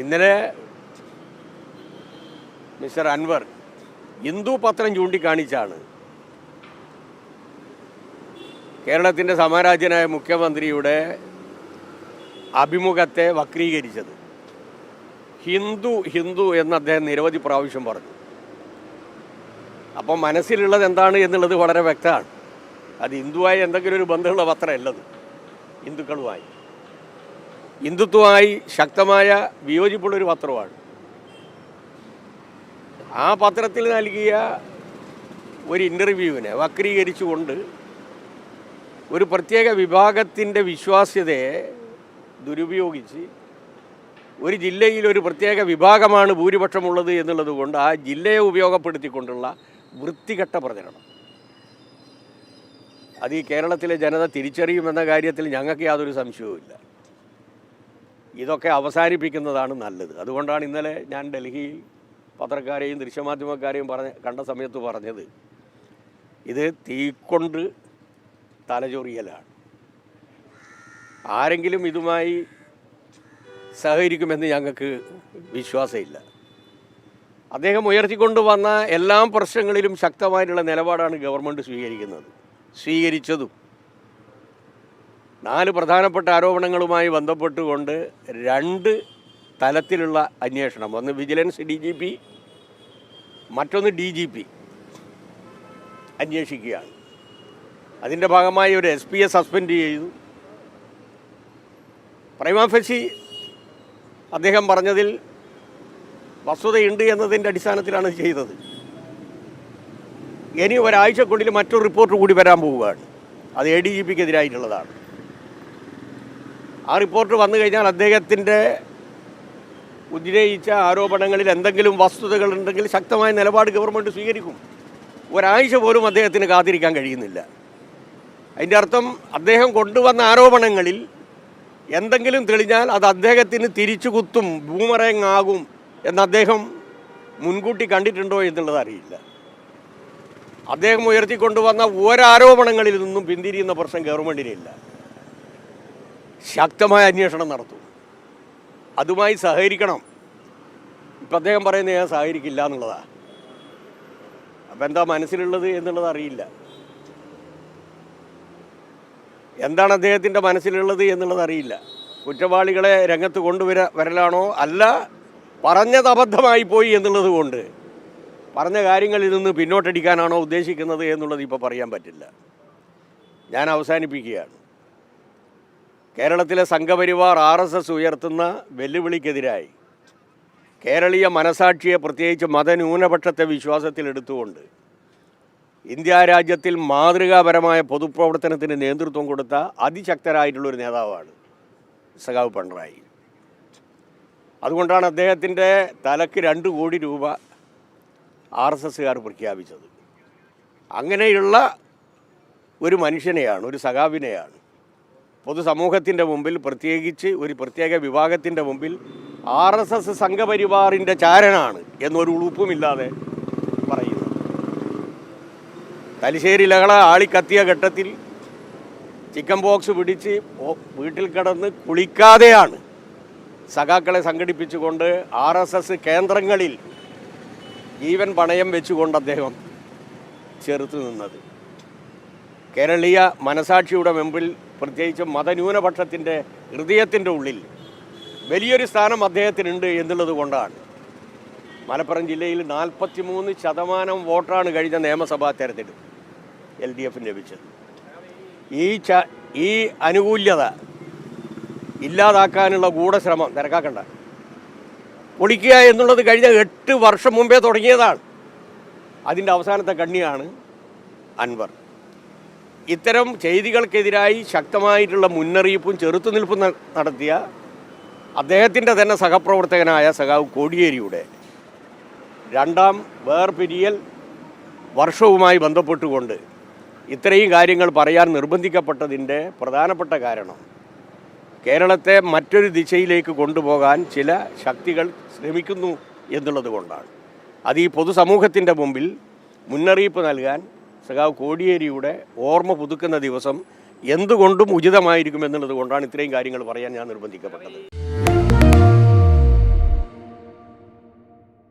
ഇന്നലെ മിസ്റ്റർ അൻവർ ഹിന്ദു പത്രം ചൂണ്ടിക്കാണിച്ചാണ് കേരളത്തിന്റെ സമരാജ്യനായ മുഖ്യമന്ത്രിയുടെ അഭിമുഖത്തെ വക്രീകരിച്ചത്. ഹിന്ദു ഹിന്ദു എന്ന് അദ്ദേഹം നിരവധി പ്രാവശ്യം പറഞ്ഞു. അപ്പം മനസ്സിലുള്ളത് എന്താണ് എന്നുള്ളത് വളരെ വ്യക്തമാണ്. അത് ഹിന്ദുവായി എന്തെങ്കിലും ഒരു ബന്ധമുള്ള പത്രമല്ലത്. ഹിന്ദുക്കളുമായി. ഹിന്ദുത്വമായി ശക്തമായ വിയോജിപ്പുള്ളൊരു പത്രമാണ്. ആ പത്രത്തിൽ നൽകിയ ഒരു ഇന്റർവ്യൂവിനെ വക്രീകരിച്ചുകൊണ്ട് ഒരു പ്രത്യേക വിഭാഗത്തിന്റെ വിശ്വാസ്യതയെ ദുരുപയോഗിച്ച് ഒരു ജില്ലയിൽ ഒരു പ്രത്യേക വിഭാഗമാണ് ഭൂരിപക്ഷമുള്ളത് എന്നുള്ളത് കൊണ്ട് ആ ജില്ലയെ ഉപയോഗപ്പെടുത്തിക്കൊണ്ടുള്ള വൃത്തികെട്ട പ്രചരണം. അത് ഈ കേരളത്തിലെ ജനത തിരിച്ചറിയുമെന്ന കാര്യത്തിൽ ഞങ്ങൾക്ക് യാതൊരു സംശയവുമില്ല. ഇതൊക്കെ അവസാനിപ്പിക്കുന്നതാണ് നല്ലത്. അതുകൊണ്ടാണ് ഇന്നലെ ഞാൻ ഡൽഹിയിൽ പത്രക്കാരെയും ദൃശ്യമാധ്യമക്കാരെയും പറഞ്ഞ കണ്ട സമയത്ത് പറഞ്ഞത് ഇത് തീക്കൊണ്ട് തലചൊറിയലാണ്. ആരെങ്കിലും ഇതുമായി സഹകരിക്കുമെന്ന് ഞങ്ങൾക്ക് വിശ്വാസമില്ല. അദ്ദേഹം ഉയർത്തിക്കൊണ്ട് വന്ന എല്ലാ പ്രശ്നങ്ങളിലും ശക്തമായിട്ടുള്ള നിലപാടാണ് ഗവൺമെന്റ് സ്വീകരിക്കുന്നത്. സ്വീകരിച്ചതും നാല് പ്രധാനപ്പെട്ട ആരോപണങ്ങളുമായി ബന്ധപ്പെട്ടുകൊണ്ട് രണ്ട് തലത്തിലുള്ള അന്വേഷണം. ഒന്ന് വിജിലൻസ് ഡി ജി പി മറ്റൊന്ന് ഡി ജി പി അന്വേഷിക്കുകയാണ്. അതിന്റെ ഭാഗമായി ഒരു എസ് പിയെ സസ്പെൻഡ് ചെയ്തു. പ്രൈമാഫെസി അദ്ദേഹം പറഞ്ഞതിൽ വസ്തുതയുണ്ട് എന്നതിന്റെ അടിസ്ഥാനത്തിലാണ് ചെയ്തത്. ഇനി ഒരാഴ്ചക്കുള്ളിൽ മറ്റൊരു റിപ്പോർട്ട് കൂടി വരാൻ പോവുകയാണ്. അത് എ ഡി ജി പിക്ക് എതിരായിട്ടുള്ളതാണ് ആ റിപ്പോർട്ട് വന്നു കഴിഞ്ഞാൽ അദ്ദേഹത്തിന്റെ ഉന്നയിച്ച ആരോപണങ്ങളിൽ എന്തെങ്കിലും വസ്തുതകളുണ്ടെങ്കിൽ ശക്തമായ നിലപാട് ഗവൺമെന്റ് സ്വീകരിക്കും. ഒരാഴ്ച പോലും അദ്ദേഹത്തിന് കാത്തിരിക്കാൻ കഴിയുന്നില്ല. അതിന്റെ അർത്ഥം അദ്ദേഹം കൊണ്ടുവന്ന ആരോപണങ്ങളിൽ എന്തെങ്കിലും തെളിഞ്ഞാൽ അത് അദ്ദേഹത്തിന് തിരിച്ചു കുത്തും ബൂമറേങ് ആകും എന്ന് അദ്ദേഹം മുൻകൂട്ടി കണ്ടിട്ടുണ്ടോ എന്നുള്ളത് അറിയില്ല. അദ്ദേഹം ഉയർത്തിക്കൊണ്ടുവന്ന ഒരാരോപണങ്ങളിൽ നിന്നും പിന്തിരിയുന്ന പ്രശ്നം ഗവൺമെന്റിനില്ല ശക്തമായ അന്വേഷണം നടത്തും. അതുമായി സഹകരിക്കണം. ഇപ്പം അദ്ദേഹം പറയുന്നത് ഞാൻ സഹകരിക്കില്ല എന്നുള്ളതാണ് അപ്പം എന്താ മനസ്സിലുള്ളത് എന്നുള്ളത് അറിയില്ല. എന്താണ് അദ്ദേഹത്തിന്റെ മനസ്സിലുള്ളത് എന്നുള്ളത് അറിയില്ല. കുറ്റവാളികളെ രംഗത്ത് കൊണ്ടുവര വരലാണോ? അല്ല പറഞ്ഞത് അബദ്ധമായി പോയി എന്നുള്ളത് കൊണ്ട്. പറഞ്ഞ കാര്യങ്ങളിൽ നിന്ന് പിന്നോട്ടടിക്കാനാണോ ഉദ്ദേശിക്കുന്നത് എന്നുള്ളത് ഇപ്പോൾ പറയാൻ പറ്റില്ല. ഞാൻ അവസാനിപ്പിക്കുകയാണ്. കേരളത്തിലെ സംഘപരിവാർ ആർ എസ് എസ് ഉയർത്തുന്ന വെല്ലുവിളിക്കെതിരായി കേരളീയ മനസാക്ഷിയെ പ്രത്യേകിച്ച് മതന്യൂനപക്ഷത്തെ വിശ്വാസത്തിലെടുത്തുകൊണ്ട് ഇന്ത്യ രാജ്യത്തിൽ മാതൃകാപരമായ പൊതുപ്രവർത്തനത്തിന് നേതൃത്വം കൊടുത്ത അതിശക്തരായിട്ടുള്ളൊരു നേതാവാണ് സഖാവ് പിണറായി. അതുകൊണ്ടാണ് അദ്ദേഹത്തിന്റെ തലക്ക് രണ്ട് കോടി രൂപ ആർ എസ് എസ്സുകാർ പ്രഖ്യാപിച്ചത്. അങ്ങനെയുള്ള ഒരു മനുഷ്യനെയാണ് ഒരു സഖാവിനെയാണ് പൊതുസമൂഹത്തിന്റെ മുമ്പിൽ പ്രത്യേകിച്ച് ഒരു പ്രത്യേക വിഭാഗത്തിന്റെ മുമ്പിൽ ആർ എസ് എസ് സംഘപരിവാറിന്റെ ചാരനാണ് എന്നൊരു ഉളുപ്പുമില്ലാതെ പറയുന്നു. തലശ്ശേരി ലഹള ആളിക്കത്തിയ ഘട്ടത്തിൽ ചിക്കൻ ബോക്സ് പിടിച്ച് വീട്ടിൽ കിടന്ന് കുളിക്കാതെയാണ് സഖാക്കളെ സംഘടിപ്പിച്ചുകൊണ്ട് ആർ എസ് എസ് കേന്ദ്രങ്ങളിൽ ജീവൻ പണയം വെച്ചുകൊണ്ട് അദ്ദേഹം ചെറുത്തു നിന്നത്. കേരളീയ മനസാക്ഷിയുടെ മുമ്പിൽ പ്രത്യേകിച്ച് മതന്യൂനപക്ഷത്തിന്റെ ഹൃദയത്തിന്റെ ഉള്ളിൽ വലിയൊരു സ്ഥാനം അദ്ദേഹത്തിനുണ്ട് എന്നുള്ളത് കൊണ്ടാണ്. മലപ്പുറം ജില്ലയിൽ നാൽപ്പത്തി മൂന്ന് ശതമാനം വോട്ടാണ് കഴിഞ്ഞ നിയമസഭാ തെരഞ്ഞെടുപ്പ് എൽ ഡി എഫിന് ലഭിച്ചത്. ഈ ച ഈ അനുകൂല്യത ഇല്ലാതാക്കാനുള്ള ഗൂഢശ്രമം തിരക്കാക്കണ്ട. പൊളിക്കുക എന്നുള്ളത് കഴിഞ്ഞ എട്ട് വർഷം മുമ്പേ തുടങ്ങിയതാണ്. അതിന്റെ അവസാനത്തെ കണ്ണിയാണ് അൻവർ. ഇത്തരം ചെയ്തികൾക്കെതിരായി ശക്തമായിട്ടുള്ള മുന്നറിയിപ്പും ചെറുത്തുനിൽപ്പും നടത്തിയ അദ്ദേഹത്തിന്റെ തന്നെ സഹപ്രവർത്തകനായ സഖാവ് കോടിയേരിയുടെ രണ്ടാം വേർപിരിയൽ വർഷവുമായി ബന്ധപ്പെട്ടുകൊണ്ട് ഇത്രയും കാര്യങ്ങൾ പറയാൻ നിർബന്ധിക്കപ്പെട്ടതിന്റെ പ്രധാനപ്പെട്ട കാരണം കേരളത്തെ മറ്റൊരു ദിശയിലേക്ക് കൊണ്ടുപോകാൻ ചില ശക്തികൾ ശ്രമിക്കുന്നു എന്നുള്ളത് കൊണ്ടാണ്. അത് ഈ പൊതുസമൂഹത്തിന്റെ മുമ്പിൽ മുന്നറിയിപ്പ് നൽകാൻ സഖാവ് കോടിയേരിയുടെ ഓർമ്മ പുതുക്കുന്ന ദിവസം എന്തുകൊണ്ടും ഉചിതമായിരിക്കും എന്നുള്ളത് കൊണ്ടാണ് ഇത്രയും കാര്യങ്ങൾ പറയാൻ ഞാൻ നിർബന്ധിക്കപ്പെട്ടത്.